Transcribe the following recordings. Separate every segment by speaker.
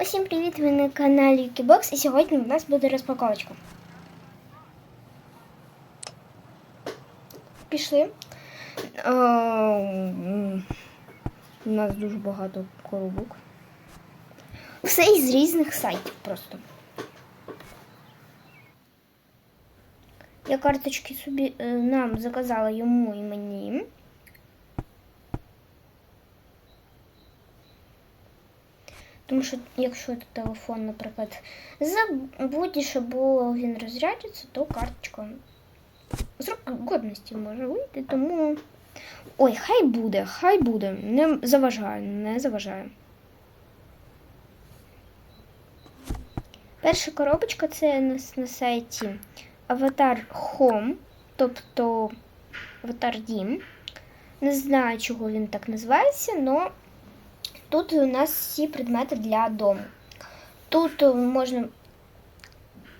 Speaker 1: Усім привіт! Ви на каналі Юкібокс і сьогодні у нас буде розпаковочка. Пішли. У нас дуже багато коробок. Все із різних сайтів просто. Я карточки собі е, нам заказала йому і мені. Тому що якщо телефон, наприклад, забудеш або він розрядиться, то карточка срок годності може вийти, тому. Ой, хай буде, хай буде. Не заважаю, не заважаю. Перша коробочка це на, на сайті Avatar Home, тобто Avatar Дім. Не знаю, чого він так називається, але Тут у нас всі предмети для дому. Тут е, можна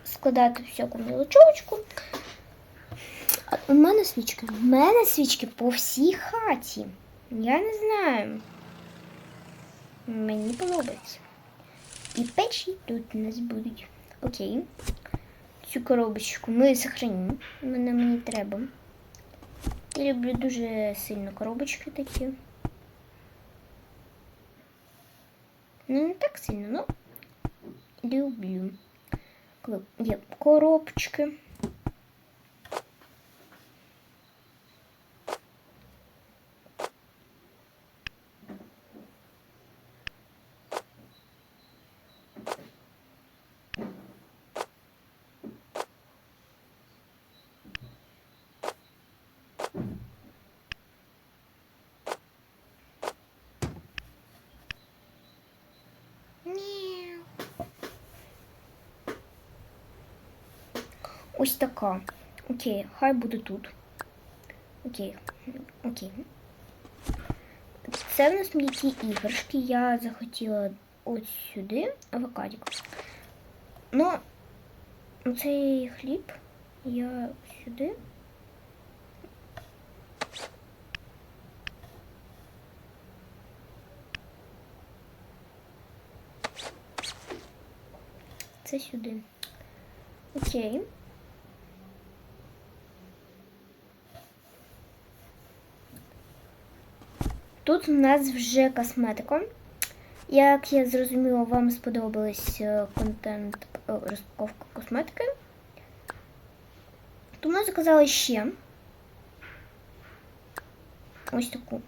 Speaker 1: складати всяку мілочовочку. У мене свічки. У мене свічки по всій хаті. Я не знаю. Мені подобається. І печі тут у нас будуть. Окей. Цю коробочку ми сохранимо. Вона мені треба. Я люблю дуже сильно коробочки такі. Ну, не так сильно, но люблю. Коробочки. Ось така. Окей, хай буде тут. Окей. Окей. Це в нас м'які іграшки. Я захотіла ось сюди авокадик. Ну, цей хліб я сюди. Це сюди. Окей. Тут у нас вже косметика. Як я зрозуміла, вам сподобалась е, контент е, розпаковка косметики. Тому заказала ще ось таку.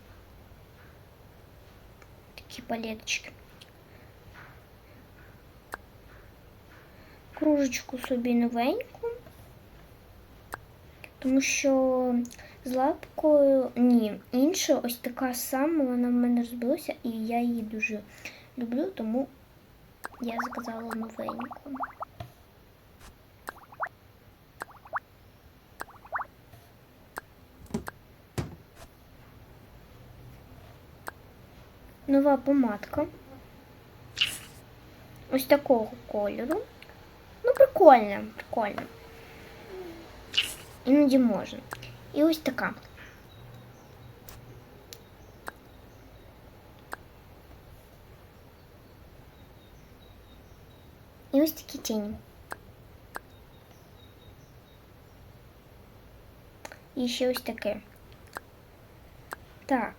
Speaker 1: Такі палеточки. кружечку собі новеньку, тому що з лапкою ні, інша ось така сама, вона в мене розбилася, і я її дуже люблю, тому я заказала новеньку. Нова помадка. Ось такого кольору. Ну, прикольно, прикольно. Іноді можна. І ось така. І ось такі тіні. І ще ось таке. Так,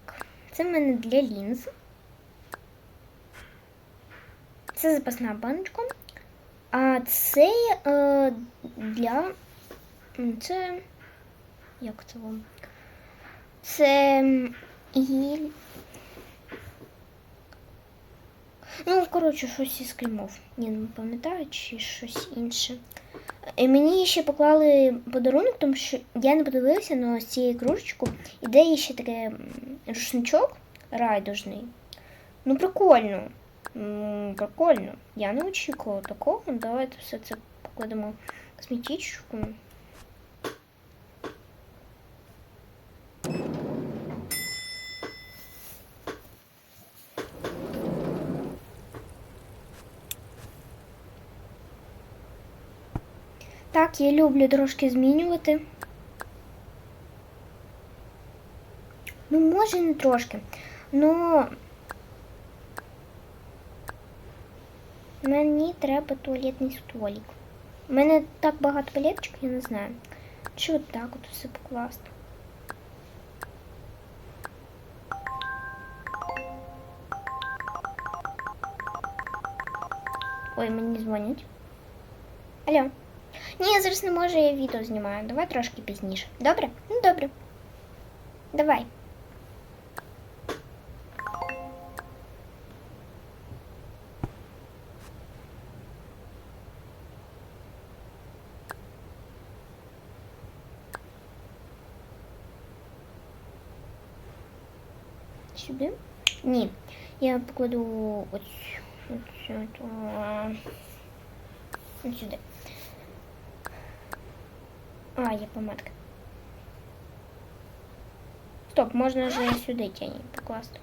Speaker 1: це в мене для лінз. Це запасна баночка. А це е, для. Це. Як це вам? Це гіль. Ну, коротше, щось із кремов. Ні, не пам'ятаю, чи щось інше. І мені ще поклали подарунок, тому що я не подивилася на цією кружечку. Іде ще таке рушничок райдужний. Ну, прикольно. Прикольно. Я не очікувала такого. Давайте все це покладемо в Так, я люблю трошки змінювати. Ну, може, не трошки. Ну, Мені треба туалетний столик. У мене так багато палеточок, я не знаю. Чи от так от все покласти? Ой, мені дзвонять. Алло. Ні, я зараз не можу, я відео знімаю. Давай трошки пізніше. Добре? Ну добре. Давай. Сюди? Ні. Я покладу ось, ось, ось, а, ось сюди. А, є помадка. Стоп, можна же сюди тіні покласти.